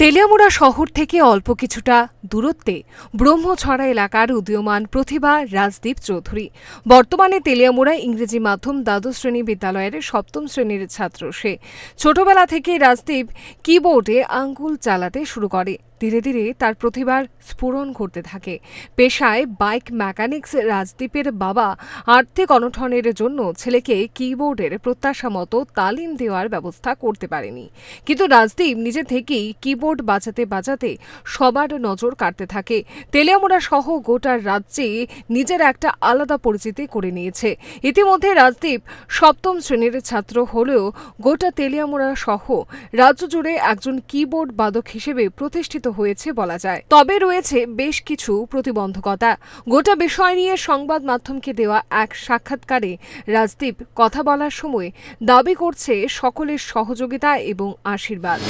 তেলিয়ামুড়া শহর থেকে অল্প কিছুটা দূরত্বে ব্রহ্মছড়া এলাকার উদীয়মান প্রতিভা রাজদীপ চৌধুরী। বর্তমানে তেলিয়ামুড়া ইংরেজি মাধ্যম দ্বাদশ শ্রেণি বিদ্যালয়ের সপ্তম শ্রেণির ছাত্র সে। ছোটবেলা থেকে রাজদীপ কিবোর্ডে আঙ্গুল চালাতে শুরু করে। ধীরে ধীরে তার প্রতিভার স্ফুরণ ঘটতে থাকে। পেশায় বাইক মেকানিক্স রাজদীপের বাবা আর্থিক অনঠনের জন্য ছেলেকে কিবোর্ডের প্রত্যাশা মতো তালিম দেওয়ার ব্যবস্থা করতে পারেনি। কিন্তু রাজদীপ নিজে থেকেই কিবোর্ড বাজাতে বাজাতে সবার নজর কাটতে থাকে। তেলিয়ামুড়া সহ গোটা রাজ্যে নিজের একটা আলাদা পরিচিতি করে নিয়েছে। ইতিমধ্যে রাজদীপ সপ্তম শ্রেণির ছাত্র হলেও গোটা তেলিয়ামুড়া সহ রাজ্য জুড়ে একজন কিবোর্ড বাদক হিসেবে প্রতিষ্ঠিত হয়েছে বলা যায়। তবে রয়েছে বেশ কিছু প্রতিবন্ধকতা। গোটা বিষয় নিয়ে সংবাদ মাধ্যমকে দেওয়া এক সাক্ষাৎকারে রাজদীপ কথা বলার সময় দাবি করছে সকলের সহযোগিতা এবং আশীর্বাদ।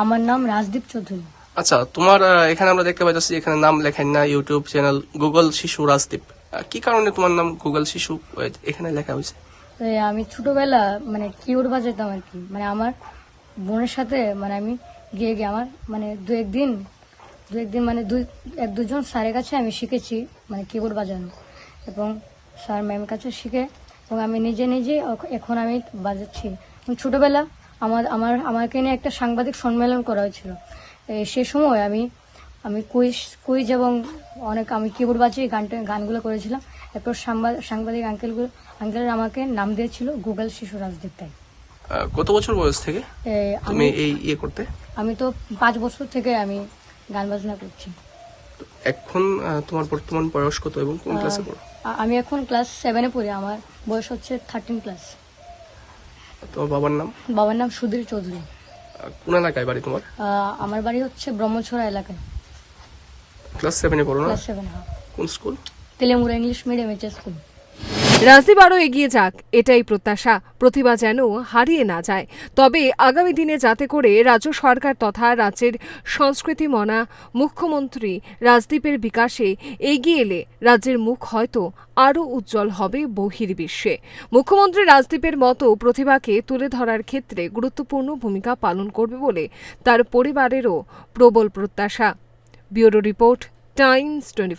আমার নাম রাজদীপ চৌধুরী। আচ্ছা তোমার এখানে আমরা দেখতে পাচ্ছি এখানে নাম লেখেন না ইউটিউব চ্যানেল গুগল শিশু রাজদীপ। কি কারণে তোমার নাম গুগল শিশু এখানে লেখা হয়েছে? আমি ছোটবেলা মানে কিবোর্ড বাজাতাম আর কি। মানে আমার বোনের সাথে মানে আমি গিয়ে গিয়ে আমার মানে দু একদিন দু একদিন মানে দুই, এক দুজন স্যারের কাছে আমি শিখেছি মানে কিবোর্ড বাজানো। এবং স্যার ম্যামের কাছে শিখে, এবং আমি নিজে নিজে এখন আমি বাজাচ্ছি। এবং ছোটবেলা আমার আমার, আমাকে নিয়ে একটা সাংবাদিক সম্মেলন করা হয়েছিল। সে সময় আমি আমি কুইজ কুইজ এবং অনেক, আমি কিবোর্ড বাজিয়ে গানটা, গানগুলো করেছিলাম। এরপর সাংবাদ- সাংবাদিক আঙ্কেলগুলো আঙ্কেল আমাকে নাম দিয়েছিল গুগল শিশু রাজদীপ তাই। কত বছর বয়স থেকে? তুমি এই ইয়ে করতে? আমি তো পাঁচ বছর থেকে আমি গান বাজনা করছি। এখন তোমার বর্তমান বয়স কত এবং কোন ক্লাসে পড়ো? আমি এখন ক্লাস সেভেনে পড়ি আমার বয়স হচ্ছে থার্টিন ক্লাস তোমার বাবার নাম? বাবার নাম সুধীর চৌধুরী। কোন এলাকায় বাড়ি তোমার? আমার বাড়ি হচ্ছে ব্রহ্মছড়া এলাকায়। ক্লাস সেভেনে পড়ো না? ক্লাস সেভেন কোন school Teliamura English medium H school Rajdeep আরও এগিয়ে যাক, এটাই প্রত্যাশা। প্রতিভা যেন হারিয়ে না যায়। তবে আগামী দিনে যাতে করে রাজ্য সরকার তথা রাজ্যের সংস্কৃতি মনা, মুখ্যমন্ত্রী রাজদীপের বিকাশে এগিয়ে এলে রাজ্যের মুখ হয়তো আরও উজ্জ্বল হবে বহির্বিশ্বে। মুখ্যমন্ত্রী রাজদীপের মতো প্রতিভাকে তুলে ধরার ক্ষেত্রে গুরুত্বপূর্ণ ভূমিকা পালন করবে বলে তার পরিবারেরও প্রবল প্রত্যাশা। Bureau report, Times twenty